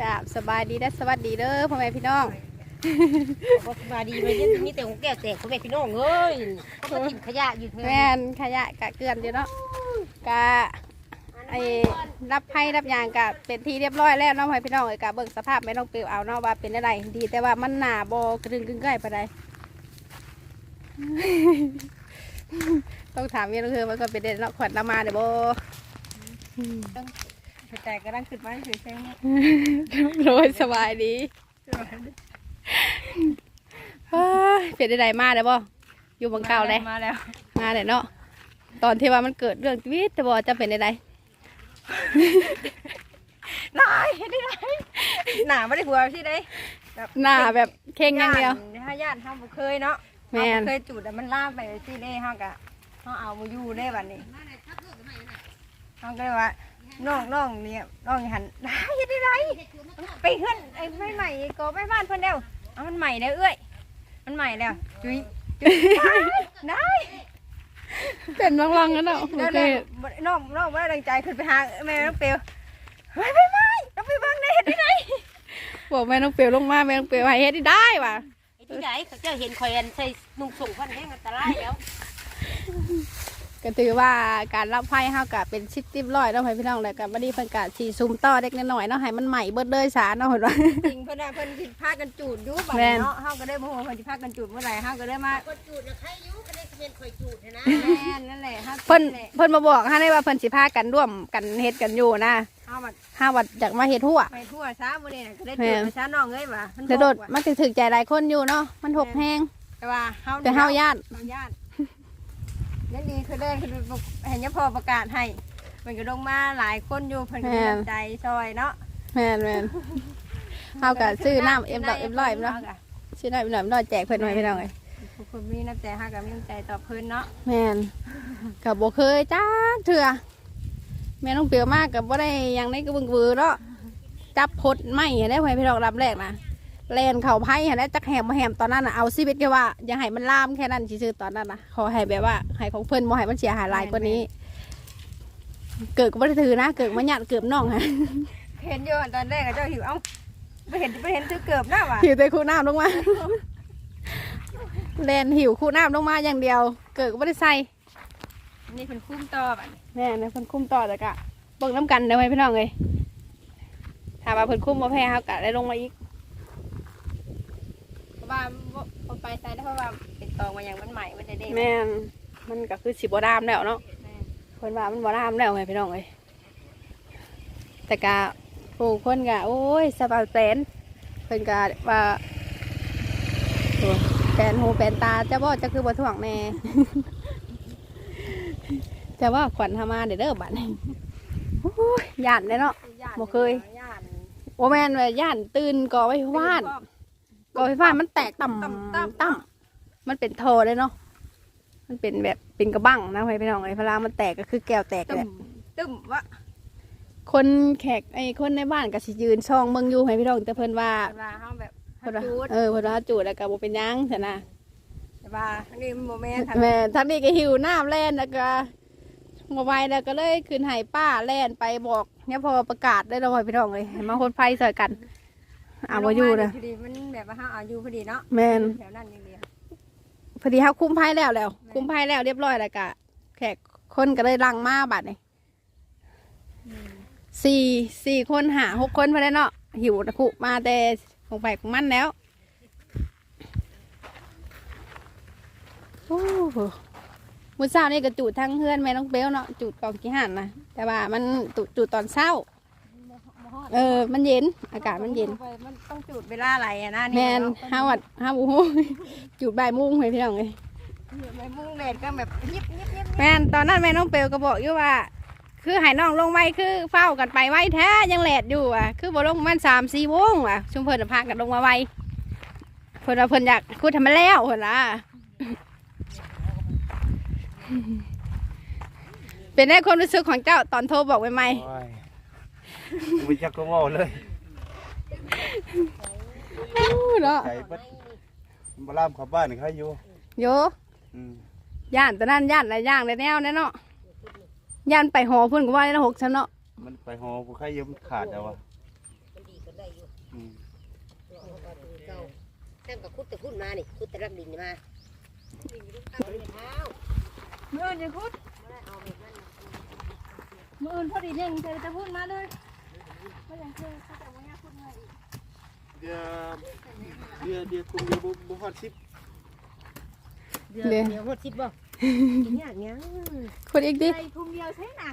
จ้าสบายดีและสวัสดีเด้อพ่อแม่พี่น้อง บ่สบายดีเลยยังมีแต่ของแก้วแตกของแม่พี่น้องเอ้ยเขาก็ทิ้งขยะอยู่เท่าแม่นขยะกะเกลือนอยู่เนาะกะไอ้รับให้รับยางกะเป็นที่เรียบร้อยแล้วเนาะพ่อแม่พี่น้องเอ้ยกะเบิ่งสภาพแม่น้องเปียวเอาเนาะว่าเป็นอะไรดี แต่ว่ามันหนาบ่กระดึงกึ่งใกล้ปานใด ต้องถามเมียน้องเธอมันก็เป็นเด็นเนาะขวัญละมาเด้อบ่ แต่กำลังขึ้นมาเฉยโดยสบายดีเฮ้ยเป็นได้มาเด้อบ่อยู่บังเก่าเลยมาแล้ว มาเลยเนาะตอนที่ว่ามันเกิดเรื่องชีวิตแต่บอกจะเป็นอะไรนายเฮ็ดได้ไรหนาไม่ได้หัวที่ได้หน้าแบบเข่งอย่างเดียวถ้าญาติเฮาบ่เคยเนาะแม่นเฮาบ่เคยจุดแต่มันลามไปที่ได้เฮาก็เฮาเอาบ่อยู่ได้บัดนี้เฮาก็เลยว่า น้องน้องเนี่ยน้องหันนายเฮ็ดได้ไรไปขึ้นไอ้ไม้ใหม่ก็ไปบ้านเพิ่นแล้วเอามันใหม่แล้วเอ้ยมันใหม่แล้วจุ้ยจุ้ยนายเป็นลังๆกันเนาะโอแล้วเคเนี่ยน้องน้องว่าแรงใจขึ้นไปหาแม่น้องเปียวไปไปไปเราไปเบ้างได้เห็นได้ไหนบอกแม่น้องเปียวลงมาแม่น้องเปียวให้เฮ็ดได้ว่ะที่ไหนเขาจะเห็นคอยอันใส่นุ่งส่งพันแห้งอันตรายแล้ว ก็ถือว่าการรับไพ่เฮาก็เป็นชิดติบร้อยเนาะให้พี่น้องแล้วก็บ่ได้เพิ่นก็สิซุ่มต่อเด็กน้อยๆเนาะให้มันใหม่เบิดเลยสาเนาะเห็นว่าจริงเพิ่นน่ะเพิ่นสิพากันจูดอยู่บัดแม่นเนาะเฮาก็ได้บ่ฮู้ว่าเพิ่นสิพากันจูดเมื่อไหร่เฮาก็ได้มาคนจูดนะใครอยุก็ได้เป็นคอยจูดนะแม่นนั่นแหละเฮาเพิ่นแหละเพิ่นมาบอกให้ได้ว่าเพิ่นสิพากันร่วมกันเฮ็ดกันอยู่นะเฮาบัดห้าวัดอยากมาเฮ็ดทั่วไปทั่วซะมื้อนี้น่ะก็ได้แม่จูดนไปซะน้องเอ้ยว่ามันแต่โดดหกว่ะมันสิถึกใจหลายคนอยู่เนาะมันหกแฮงแต่ว่าเฮาแต่เฮาย่านเฮาย่า นนั่นดีคือได้คือเห็นยะพอประกาศให้ มันก็ลงมาหลายคนอยู่เพิ่นก็มีน้ำใจซอยเนาะแม่นแม่นเฮาก็ซื้อน้ำเอ็มดอกเอ็มร้อยเนาะชื่อได้เป็นหน่อยน้อยแจกเพื่อนหน่อยพี่น้องเลยทุกคนมีน้ำใจฮะกับมีน้ำใจต่อเพิ่นเนาะแม่นกับโบเคยจ้าเถื่อแม่น้องเปียวมากกับบ่ได้หยังในกระเบึงบือเนาะจับพดไม่เห็นได้ไว้พี่น้องรับแรกนะ แลนเข่าไพ่เห็นได้จักแหมมาแหมตอนนั้นน่ะเอาซีวิตแค่ว่าอย่าให้มันลามแค่นั้นซื่อๆตอนนั้นนะขอให้แบบว่าให้ของเพิ่นบ่ให้มันเสียหายหลายกว่านี้ เกิดก็บ่ได้ถือนะเกิดมาหยัดเกือบน้องฮะเห็นอยู่ตอนแรกอะเจ้าหิวเอ้าไม่เห็นไม่เห็นซื้อเกือบหน้าว่ะหิวแต่คู่น้ำลงมาแลนหิวคู่น้ำลงมาอย่างเดียว เกิดก็บ่ได้ใส่นี่เป็นคุ้มต่อบัดแม่เนี่ยเพิ่นคุ้มต่อแต่กะเบิ่งน้ำกันเด้อไว้พี่น้องเลยถ้าว่าเพิ่นคุ้มมาแพ้เฮากะได้ลงมาอีกเพราะ ว่าบ่บ่ไปใส่ได้เพราะว่าเป็นตองมาอย่างมันใหม่มันได้เด้แม่นมันก็คือสิบ่ดามแล้วเนาะแม่เพิ่นว่ามันบ่ดามแล้วไงพี่น้องเอ้ยแต่กะผู้คนกะโอ้ยสบายแสนเพิ่นกะว่าโอ้แปนหูแปนตาจะบ่จะคือบ่ถ่วงแน่จะว่าขวัญทามาเด้อเด้อบัดนี้โอ้ยย่านเด้อเนาะบ่เคยย่านโอ้แม่นว่าย่านตื่นก่อไว้ว่าน ก่อไฟฟ้ามันแตกต่ำต่ำต่ำ ต่ำมันเป็นโทเลยเนาะมันเป็นแบบเป็นกระบังนะพี่น้องไอ้พลามันแตกก็คือแก้วแตกตึแหมละตึมวะคนแขกไอ้คนในบ้านก็สิยืนช่องเมืองอยู่ให้พี่น้องแต่เพิ่นว่าเวลาเฮาแบบเพิ่นว่าจูดเออเพิ่นว่าจูดแล้วก็บ่เป็นหยังซั่นนะ แต่ว่าอันนี้มันบ่แม่นแม่ทั้งนี้ก็หิวน้ำแล่นแล้วก็มาไวแล้วก็เลยขึ้นให้ป้าแล่นไปบอกเนี่ยพอประกาศได้แล้วพี่น้องเลยให้มาคนไฟใส่กัน อ่าบ่อยู่นะพอดีมันแบบว่าเฮาเอาอยู่พอดีเนาะแม่นแถวนั้นอย่างเดียวพอดีเขาคุ้มไพ่แล้วแล้ว คุ้มไพ่แล้วเรียบร้อยแล้วกะแขกคนก็เลยลังมาบัดนี่สี่สี่คนหาหกคนพอได้เนาะหิวตะคุมาแต่ของไปของมันแล้วโอ้โหมื้อเช้านี่ก็จูดทั้งเพื่อนแม่น้องเบลเนาะจูดกองกี่หันนะแต่ว่ามันจูดจูดตอนเช้า เออ มันเย็น อากาศมันเย็น มันต้องจุดเวลาไหลอะนะแมนเาะห้าวัดห้าบูจูดบ่ายโมุ้งให้พี่น้องเลยไม่มุ่งเด็ดก็แบบยิบยิบยิบแม่นตอนนั้นแม่น้องเปลวก็บอกอยู่ว่า คือให้น้องลงไว้คือเฝ้ากันไปไว้แท้ยังแหลดอยู่อะ คือบ่ลงประมันสามสี่โมงว่ะ ชุมเพิ่นน่ะพากันลงมาไว้เพิ่นว่าเพิ่นอยากคุดทำมาแล้วเพิ่นล่ะเป็นได้ความรู้สึกของเจ้าตอนโทรบอกใหม่โอ้ยไม่จักก็เว่าเลยๆอู้เนาะใจเบัดมาล่ามเขับบ้านเขาอยู่โยอืมย่านตอนนั้นย่านหลายอย่างหลายแนวแน่เนาะย่านไปหอเพิ่นก็ว่าได้ละหกชั้นเนาะมันไปหอผู้ใครเยอะมันขาดเอาวะได้อยู่อืมตัวเอาไปตัวเก่าแซมกับคุดแต่พุ่นมานี่คุดแต่รักดินนี่มาดินอยู่ข้างบนเท้ามืออื่นจะพูดไม่ได้เอาแบบนั้นมืออื่นพอดีเนี่ยจะจะพูดมาเลยไม่ยัง เคยเขาจะว่าพูดมาอีกเดี๋ยวเดี๋ยวเดี๋ยวคุณเดี๋ยวบ่บ่ฮอดสิบเดี๋ยวเดี๋ยวหมดสิบบ่กินยากยังคนอีกดิใส่ถุงเดียวใช่น่ะ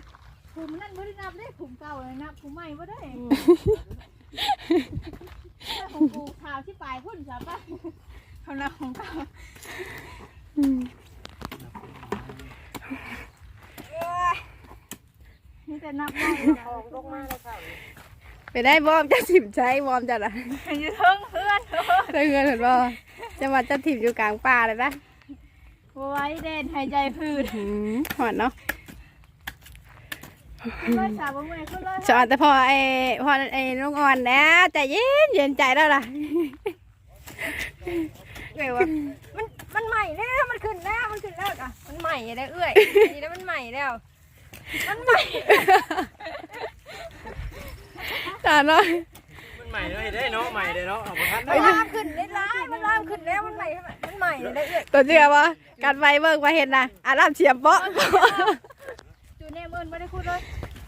ถุงนั่นไม่ได้นับได้ถุงเก่าเลยนับถุงใหม่ไม่ได้ของกูข่าวที่ปลายพุ่นจ้ะป่ะคำนับของเก่าอืมนี่แต่นับได้ทองลงมาเลยค่ะ ไปได้บอมจะถิ่มใช้บอมจะอะอยู่เทิงเพื่อนได้เงินเห็นบ่จะมาจะถิ่มอยู่กลางป่าเลยนะไว้เด่นหายใจพืชอืมหอนเนาะเลยสาวบ่เมื่อยขึ้นเลยสอนแต่พอไอ้พอไอ้น้องอ่อนแล้วใจเย็นเย็นใจแล้วล่ะเอ้ยว่ามันมันใหม่แล้วมันขึ้นแล้วมันขึ้นแล้วอะมันใหม่แล้วเอ้ยนี่แล้วมันใหม่แล้วมันใหม่ ตาเนาะมันใหม่เลยได้เนาะใหม่เลยเนาะเอาไปทันมันลามขึ้นได้ร้ายมันลามขึ้นแล้วมันใหม่มันใหม่แล้วเอ้ยตัวเชื่อบ่การไฟเบิ่งมาเห็นนะอารามเฉียบเปาะจูเน่เมินไม่ได้พูดเลย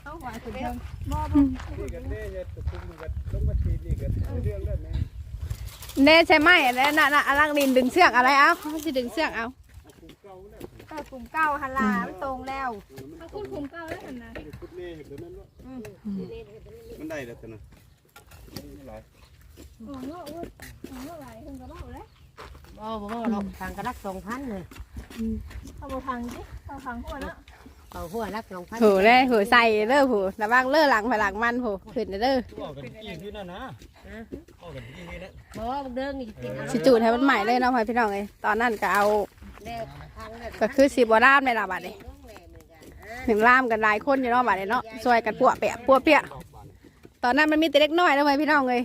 เอาหัวขึ้นเทิงบ่นี่กันเด้จะคุมกันลงมาทีนี่กันเรื่องแล้วแม่เน่ใช่ไหมแล้วน่ะน่ะอลังดินดึงเสือกอะไรเอ้าเขาสิดึงเสือกเอา เออปุ่มเก้าฮัลลามันตรงแล้วมันคุณปุ่มเก้าแล้วนะคุดเล่เห็นตัวนั้นว่ามันได้แล้วตัวนั้นหลายโอ้โหโอ้ยโอ้โหหลายคนก็บอกแล้วบ่บ่บ่เราทางกระลักสองพันเลยเอาไปพังสิเอาพังหัวเนาะเอาหัวรักสองพันโหเลยโหใส่เด้อโหระวังเลือหลังไปหลังมันโหขึ้นเด้อออกกันกี่ที่นั่นนะออกกันกี่ที่นั่นบ่บักเดิงนี่กินเอาสิจูดให้มันใหม่เลยเนาะพ่อพี่น้องเอ้ยตอนนั้นก็เอาแน่ทางนั้น ก็คือสิบ่รามในละบาดนี้ลงแน่เหมือนกันอะหนึ่งรามกันหลายคนอยู่เนาะบาดนี้เนาะช่วยกันปัวเปียปัวเปียตอนนั้นมันมีแต่เล็กน้อยนะพ่อพี่น้องเอ้ย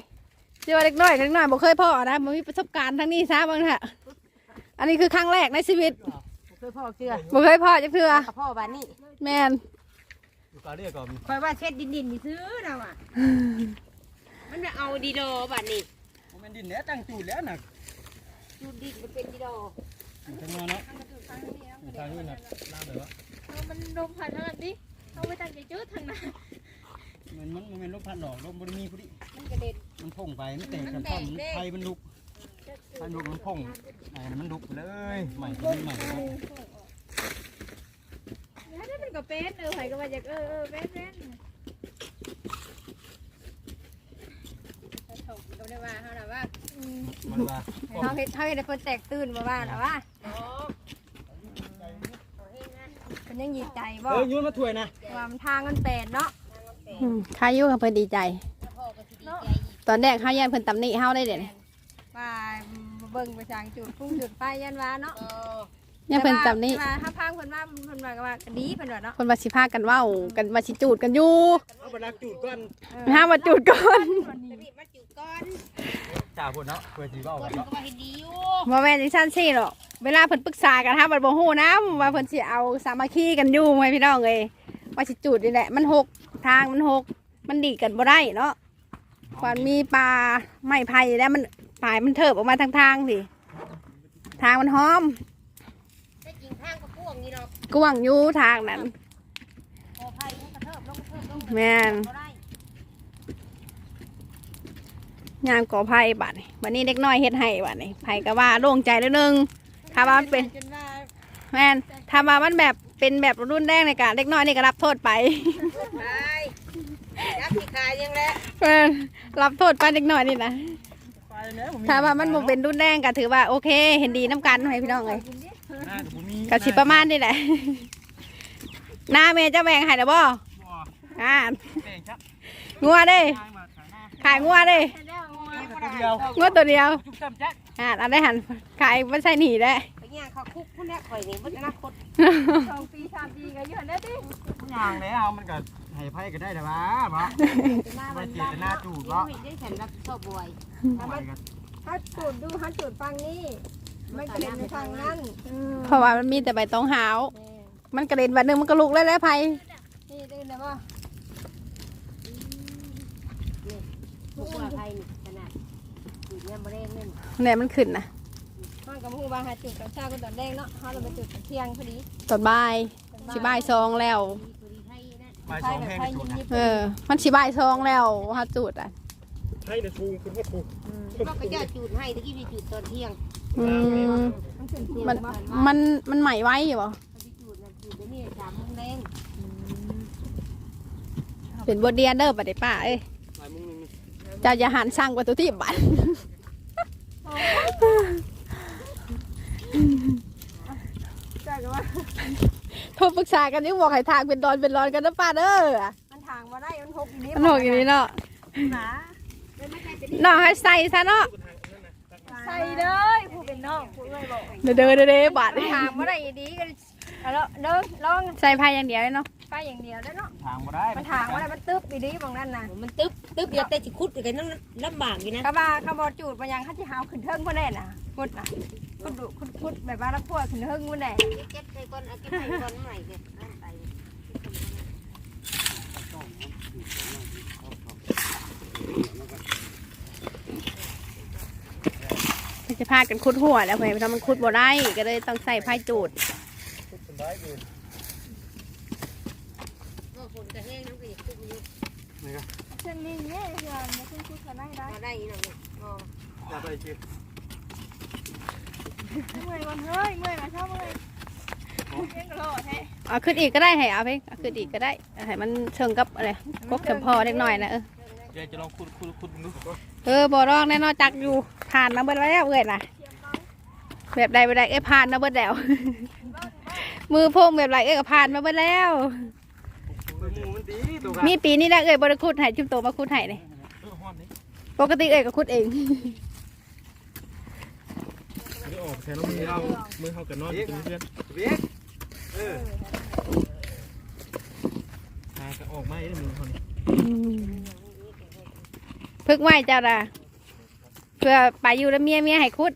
ชื่อว่าเล็กน้อยเล็กน้อยบ่เคยพ่อนะบ่มีประสบการณ์ทั้งนี้ซะบ้างเถอะอันนี้คือครั้งแรกในชีวิตเคยพ่อเชื่อบ่เคยพ่อจักเทื่อกับพ่อบ้านนี้แม่นอยู่กาเรียกก่อนคอยว่าเช็ดดินดินนี่ซื้อเราอะมันจะเอาดีโดบ้านนี้มันดินแล้วตั้งจูดแล้วน่ะจูดดินมันเป็นดีโด ถึงมาเนาะทางนี้นะน้ำแบบว่ามันลมผ่านทางนั้นดิเอาไปตั้งใจจืดทางนั้นมันมันมันลบพันดอกลบบริมีพอดีมันกระเด็นมันพ่งไปมันแตกกันท่อมไฟมันลุกไฟลุกมันพ่งไอ้มันลุกเลยใหม่ใหม่ครับแล้วมันก็เป็นเออไผก็ว่าอยากเออเออเป็นเป็นก็ได้ว่าเขาน่ะว่าเขาเห็นเขาเห็นแต่คนแตกตื่นมาว่าหรอว่า มันยังหยิบใจบ่เออยืนมาถ้วยนะว่ามันทางมันแปดเนาะอืมข้าอยู่กับเพิ่นดีใจพ่อก็สิดีใจตอนแรกข้ายันเพิ่นตำหนิเฮาได้เด่นว่าเบิ่งไปจางจุดพุ่งจุดไฟยันว่าเนาะเออยังเพิ่นตำหนิว่าถ้าพังเพิ่นว่าเพิ่นว่าก็ว่าก็ดีเพิ่นว่าเนาะคนว่าสิพากันเว้ากันว่าสิจูดกันอยู่เอาไปรักจูดก่อนห้ามมาจูดก่อนจะรีบมาจุดก่อนจ่าพุ่นเนาะเพื่อจีบ้าก่อนเนาะก็ว่าให้ดีอยู่บ่แม่นจังซั่นซี่หรอก เวลาเพิ่นปรึกษากันห้ามบัดบ่ฮู้นะว่าเพิ่นสิเอาสามัคคีกันอยู่ไว้พี่น้องเอ้ยว่าสิจูดนี่แหละ มันหกทางมันหก มันดีกันบ่ได้เนาะความมีปลาไม้ไผ่แล้วมันปลายมันเถิบออกมาทางทางสิทางมันหอมได้กินข้างก็พ่วงนี่เนาะกว้างอยู่ทางนั้นพอไผ่มันกระเทิบลงกระเทิบลงแม่นก็ได้ยามก่อไผ่บัดนี้บัดนี้เด็กน้อยเฮ็ดให้บัดนี้ไผ่ก็ว่าโล่งใจแล้วนึง ถ้าว่ามันเป็นจนว่าแม่นถ้าว่ามันแบบเป็นแบบรุนแรงในการเด็กน้อยนี่ก็รับโทษไปไปยักษ์ที่ขายยังแหละแม่นรับโทษไปเด็กน้อยนี่นะไปแล้วถ้าว่ามันบ่เป็นรุนแรงก็ถือว่าโอเค เห็นดีน้ำกันให้พี่น้องเลยหน้ากับบุมีก็สิประมาณนี่แหละหน้าเมย์จะแบ่งให้เด้อบ่อ่าแบ่งชักงัวเด้ ทางมาขายหน้าขายงัวเด้ตัวเดียวงัวตัวเดียว จุ๊บจ้ำแจ๊ก อ่าอันได้หันขายไม่ใช่หนีได้ไปย่างเขาคุกพุ่นแน่ข่อยนี่มันอนาคตสองปีสามปีก็อยู่ได้ดิย่างแล้วมันก็ให้ไพ่ก็ได้แต่ว่าบ่ไปเจตนาจูดว่าบ่ได้ฉันรับชอบบวยไปกันถ้าจุดดูถ้าจุดฟังนี่ไม่กระเด็นไปทางนั้นเพราะว่ามันมีแต่ใบตองหาว มันกระเด็นวันหนึงมันก็ลุกแล้วแล้วไผนี่ตื่นแล้วป่ะทุกว่าไผไทยนี่ขนาดจุดเนี่ยบ่ได้เงิน แหนมันขึ้นนะห้องกับหูบาหาจุดกับเช้าก็ตอนแรกเนาะห้องเราไปจุดกับเที่ยงพอดีตอนบ่ายสิบ่ายซองแล้วบุรีไทยนะไปไทสยองแบบแพงไทยจุดนะยิบเออ มันสิบ่ายซองแล้วฮาจุดอะไทยเนี่ยฟูงคุณพ่อฟูงก็ไปเจ้าจุดให้ตะกี้ไปจุดตอนเที่ยงอืมๆมันขึ้นสูงมันมากมันมันใหม่ไว้อยู่บ่ไปจุดนะจุดไปนี่สามโมงแดงเป็นบทเรียนเด้อบัดนี้ป้าเอ้ยหลายมุ้งนึงเจ้าอย่าหันสร้างประตูที่บัด ใช่กันว่าโทรปรึกษากันอยู่บอกให้ทางเป็นดอนเป็นร้อนกันนะป้าเด้อมันทางมาได้มันหกอยู่นี่มันหกอย่างนี้เนาะหนาน้องให้ใส่ซะเนาะใส่เลยผู้เป็นน้องผู้เลยบอกเด้อเด้อเด้อเด้อบาดมันทางมาได้ดีกันแล้วเด้อลองใส่พายอย่างเดียวเลยเนาะ ไปอย่างเดียวแล้วเนาะทางบ่ได้มันทางมาได้มันตึ๊บดีๆบางนั่นน่ะมันตึ๊บตึ๊บเดียวแต่สิคุดกันต้องลำบากอยู่นะกระบาขบอจูดมายังเขาที่หาวขึ้นเทิงพ่อแน่น่ะพุดน่ะพุดดุพุดพุดแบบว่าละพวกขึ้นเทิงพ่อแน่เก็บใส่ก่อนเอาเก็บใส่ก่อนใหม่เด้อไปจะพากันคุดหัวแล้วเพื่อนทำมันคุดบ่ได้ก็เลยต้องใส่พายจูด สบายดี ก็ฝนกระแห้งน้ำก็อย่าคุดอยู่ เช่นนี้เนี่ยเดี๋ยวมาขึ้น คุดกันได้ได้มาได้ยังไงก็อย่าไปคิดเมื่อยวันเฮ้ยเมื่อยมาชอบเมื่อยเล่นกระโดดแท้เอาขึ้นอีกก็ได้ให้เอาไปเอาขึ้นอีกก็ได้ให้มันเชิงกับอะไรกกเข็มพอเล็กน้อยนะเออเดี๋ยวจะลองคุดคุดคุดดูเออบ่รองแน่นอนจักอยู่ผ่านมาเบิดแล้วเอ้ยน่ะแบบใดแบบใดเอ้ยผ่านมาเบิดแล้ว มือพงแบบไรเอ้ยก็ผ่านมาเบิดแล้วหมูมันดีตัวกันมีปีนี้แหละเอ้ยบริคุดให้จุ่มโตมาคุดให้เลยเออฮ้อนนี่ ปกติเอ้ยก็คุดเอง ไม่ออกแทนน้องมือเอามือเขากันนอนเป็นเพื่อนเบียดเออหาก็ออกมาได้มือเขานี่พึกไหวเจ้าด่ะเพื่อไปอยู่แล้วเมียเมียให้คุด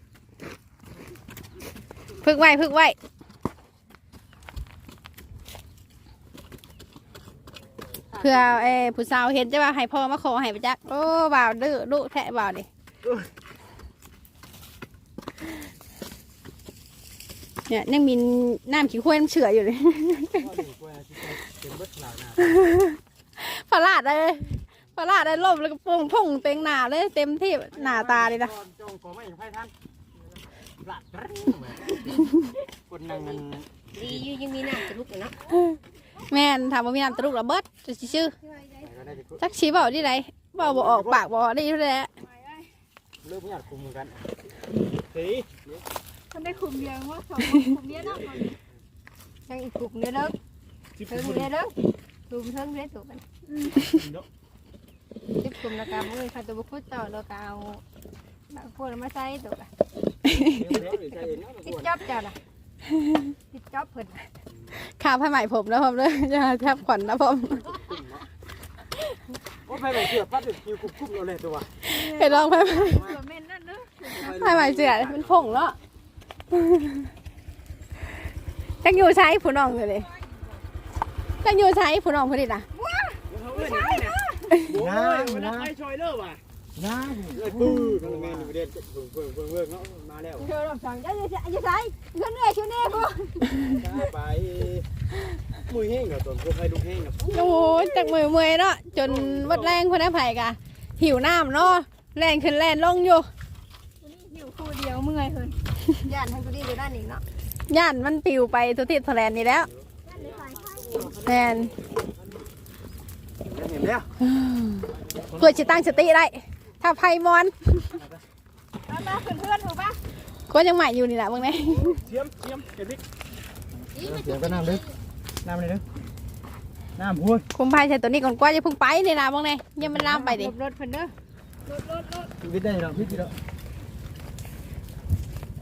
พึกไหวพึกไหวเพื่อเอ้ผู้สาวเห็นจะว่าให้พ่อมาขอให้ไปจักโอ้บ่าวดื้อดุแทะบ่าวดิเนี่ยยังมีน้ำขี้ข้วยน้ำเฉื่อยอยู่เลยป็นเบิดขนาดน่ะพลาดเลยพลาดได้ล่มแล้วก็พุ่งพุ่งเต็งหนาเลยเต็มที่หนาตาเลยนะคนนั่งดีอยู่ยังมีน้ำจะลุกอยู่เนาะ แม่นถามว่ามีน้ำตะลุกระเบิดจะสิชื่อก็ได้จะคุดจักชี้เบาที่ไหนเบาบ่ออกปากบ่ได้อยู่แหละเริ่มอยากคุมเหมือนกันเฮ้ยมันได้คุมเดียวว่าสองคุมเดียวเนาะยังอีกกลุ่มเดียวเด้อสิบเทิงคนเดียวเด้อคุมเทิงเดียวถูกกันเนาะจิบกลุ่มแล้วก็มือคาตัวบุคุดต่อแล้วก็เอาพวกมาใส่ถูกกันติดจับจ้ะน่ะติดจับเพิ่น ข้าวผ้าไหมผมแล้วผมเลยจะแทบขวัญนะผมโอ้ไปไหนเสือปั๊บเดี๋ยวคิวคุบคุบเราเลยตัวไปลองผ้าไหมตัวเม่นนั่นเด้อผ้าไหมเสือมันผงเนาะจักอยู่ใช้ผู้น้องเลยจักอยู่ใช้ผู้น้องผู้นี้นะน้าเวลาน้าไปชอยเลิกว่ะน้าเอ้ยปื้อทำงานอยู่ประเด็นเพิ่งเพิ่งเพิ่งเพิ่งเนาะมาแล้วเธอลองสั่งจะจะจะใส่เงินเหนื่อยชิวนี่กูไป มือแห้งกับตัวพวกไฟลูกแห้งกับโอ้โหจากมือเมื่อยเนาะจนวัดแรงคนนั้นไผ่กะ หิวน้ำเนาะแรงขึ้นแรงลงอยู่อยู่คู่เดียวเมื่อยเพิ่นย่านให้กูดีอยู่ด้านนี้เนาะย่านมันปิวไปทุทิศทแลนนี่แล้วแมนเห็นแล้วเพื่อจะตั้งสติได้ถ้าไพ่มอนมามาเพื่อนๆถูกปะก็ยังใหม่อยู่นี่แหละบางไงเทียมเทียมเก็บลิกเสียงก็น้ำลึก น้ำเลยนึกน้ำพูดคุมไพ่ใช้ตัวนี้ก่อนกว่าจะเพิ่งไปนี่นะบางไงยังมันล่ามไปดิรถเพิ่นเด้อวิทย์ได้หรอพี่จีหรอ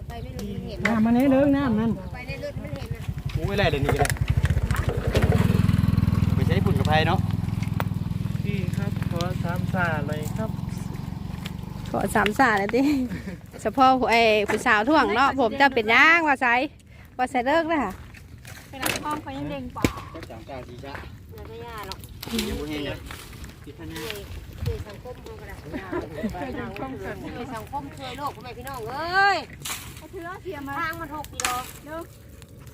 ไปไม่รู้มันเห็นน้ำมันนี่เด้อน้ำนั่นไปในรถมันเห็นนะหมูไม่ไรเลยนี่ก็ได้ไปใช้ฝุ่นกับไฟเนาะพี่ครับขอสามสาเลยครับขอสามสาเลยดิเฉพาะไอ้ผู้สาวท่วงเนาะผมจะเป็นย่างว่าใส่ว่าใส่เลิกเลยค่ะไปรับห้ องเขายังเด้งป่าก็สามกาสี่ชะแล้วก็ยาหรอกยังบ่แห้งเลยติดท่านเลยสังคมเฮาก็ได้ช่วยสังคมช่วยสังคมช่วยโลกพ่อแม่พี่น้องเอ้ยเถือเทียมาทางมันหกกิโลเนาะ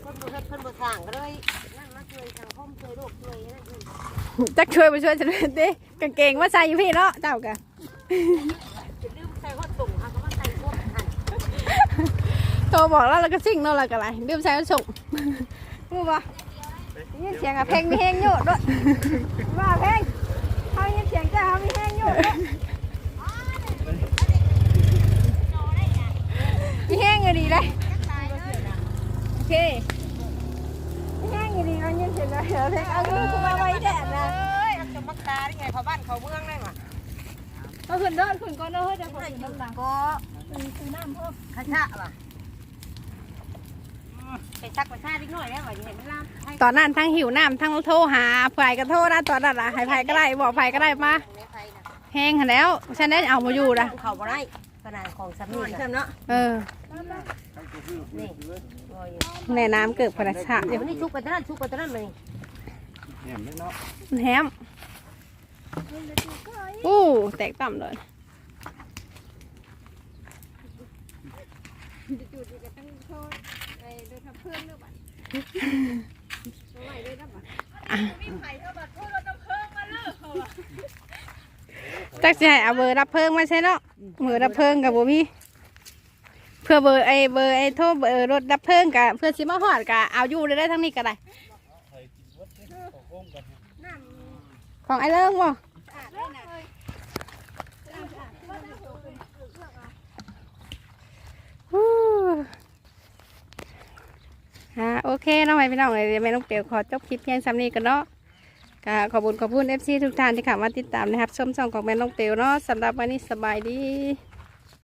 คนบ่เฮ็ดคนบ่สร้างก็เลยนั่นมาช่วยสังคมช่วยโลกช่วยนั่นเพิ่นจักช่วยไปช่วยจะเล่นดิกางเกงว่าใส่อยู่พี่เนาะเจ้ากะจะลืมใส่ฮอดตุ่มค่ะก็มาใส่พวกหั่นโทรบอกแล้วแล้วก็ซิ่งเนาะแล้วก็อะไรลืมใส่กระส่ง พูดบ่ยินเสียงอะเพลงมีแห้งโยดด้วยว่าเพลงเขายินเสียงจ้าเขามีแห้งโยดด้วยมีแห้งอยู่ดีเลยโอเคมีแห้งอยู่ดีเรายินเสียงเลยเดี๋ยวเพลงเอาลูกกูมาไว้แดดนะเอ้ยจะมักตาได้ไงเขาบ้านเขาเมืองได้ว่ะเอาขึ้นเด้อขึ้นก่อนเด้อเฮ้ยเดี๋ยวขอได้กินยินน้ำตาลก็ซื้อน้ำเพิ่มขะชะว่ะ ไปซักไปซ่านิดหน่อยได้ว่ะอย่าเห็นมันลามให้ตอนนั้นทั้งหิวน้ำทั้งโทรหาฝ่ายก็โทรนะตอนนั้นอะให้ไผก็ได้บอกไผก็ได้มาในไฟน่ะแห้งหั้นแล้วฉันได้เอามาอยู่นะเขาบ่ได้ขนาดของสามีหน่อยน่ะเพิ่มเนาะเออนี่โอ้ยแน่น้ำเกิดพลัสชาติเดี๋ยววันนี้ชุกไปตะนั้นชุกไปตะนั้นเลยแหมไม่เนาะแฮมอู้แตกต่ำเลยจั กจะให้เอาเบอร์รับเพิ่งมาใช่เนาะเบอร์รับเพิ่งกับบ่มีเพื่อเบอร์ไอเบอร์ไอโทรเบอร์รถรับเพิ่งกับเพื่อสิมาหอดกับเอาอยู่ได้ทั้งนี้ก็ได้ของไอเลิงบ่ ค่ะโอเคน้องไปพี่น้องเลยแม่น้องเปียวขอจบคลิปเพียงสำนี้กันเนาะก็ขอบคุณขอบคุณเอฟซีทุกท่านที่เข้ามาติดตามนะครับชมช่องของแม่น้องเปียวเนาะสำหรับวันนี้สบายดี